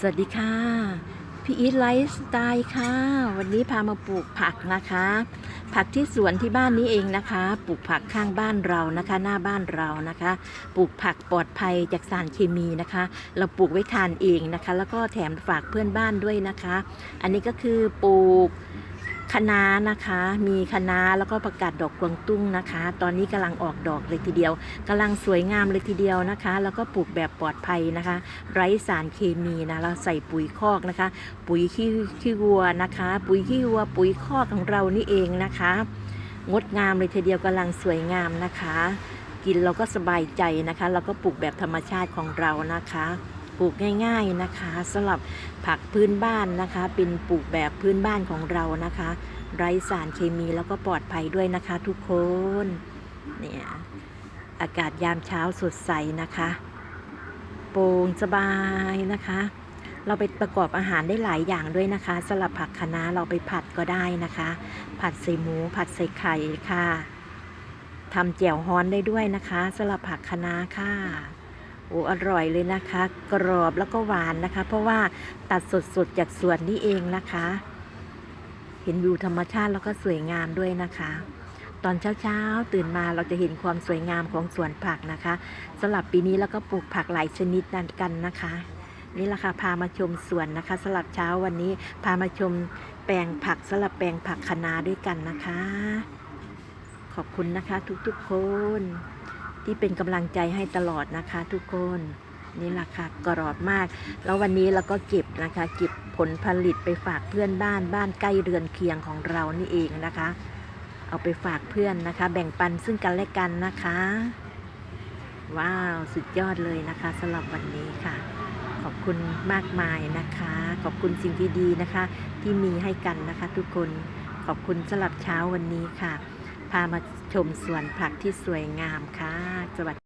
สวัสดีค่ะ พี่อีทไลฟ์สไตล์ค่ะ วันนี้พามาปลูกผักนะคะ ผักที่สวนที่บ้านนี้เองนะคะ ปลูกผักข้างบ้านเรานะคะ หน้าบ้านเรานะคะ ปลูกผักปลอดภัยจากสารเคมีนะคะ เราปลูกไว้ทานเองนะคะ แล้วก็แถมฝากเพื่อนบ้านด้วยนะคะ อันนี้ก็คือปลูก คะน้านะคะ มีคะน้าแล้วก็ประกาศดอกกวางตุ้งนะคะ ตอนนี้กำลังออกดอกเลยทีเดียวกำลังสวยงามเลยทีเดียวนะคะ แล้วก็ปลูกแบบปลอดภัยนะคะ ไร้สารเคมีนะเราใส่ปุ๋ยคอกนะคะ ปุ๋ยขี้ขี้วัวนะคะ ปุ๋ยขี้วัว ปุ๋ยคอกของเรานี่เองนะคะ งดงามเลยทีเดียวกำลังสวยงามนะคะ กินเราก็สบายใจนะคะเราก็ปลูกแบบธรรมชาติของเรานะคะ ปลูกง่ายๆนะคะสำหรับผักพื้นบ้านนะคะ เป็นปลูกแบบพื้นบ้านของเรานะคะ ไร้สารเคมีแล้วก็ปลอดภัยด้วยนะคะทุกคนเนี่ยอากาศยามเช้าสดใสนะคะ โปร่งสบายนะคะ เราไปประกอบอาหารได้หลายอย่างด้วยนะคะสลับผักคะน้าเราไปผัดก็ได้นะคะ ผัดใส่หมู ผัดใส่ไข่ค่ะทำแจ่วฮ้อนได้ด้วยนะคะสลับผักคะน้าค่ะ อ้อร่อยเลยนะคะ กรอบแล้วก็หวานนะคะ เพราะว่าตัดสดๆจากสวนนี่เองนะคะ เห็นวิวธรรมชาติแล้วก็สวยงามด้วยนะคะ ตอนเช้าๆ ตื่นมาเราจะเห็นความสวยงามของสวนผักนะคะสำหรับปีนี้แล้วก็ปลูกผักหลายชนิดนันกันนะคะ นี่แหละค่ะพามาชมสวนนะคะสำหรับเช้าวันนี้พามาชมแปลงผักสำหรับแปลงผักคะน้าด้วยกันนะคะ ขอบคุณนะคะทุกๆคน ที่เป็นกำลังใจให้ตลอดนะคะ ทุกคนนี่แหละค่ะกรอบมาก แล้ววันนี้เราก็เก็บนะคะเก็บผลผลิตไปฝากเพื่อนบ้านบ้านใกล้เรือนเคียงของเรานี่เองนะคะ เอาไปฝากเพื่อนนะคะ แบ่งปันซึ่งกันและกันนะคะ ว้าวสุดยอดเลยนะคะสำหรับวันนี้ค่ะ ขอบคุณมากมายนะคะ ขอบคุณสิ่งที่ดีนะคะ ที่มีให้กันนะคะ ทุกคนขอบคุณสำหรับเช้าวันนี้ค่ะ พามาชมสวนผักที่สวยงามค่ะสวัสดี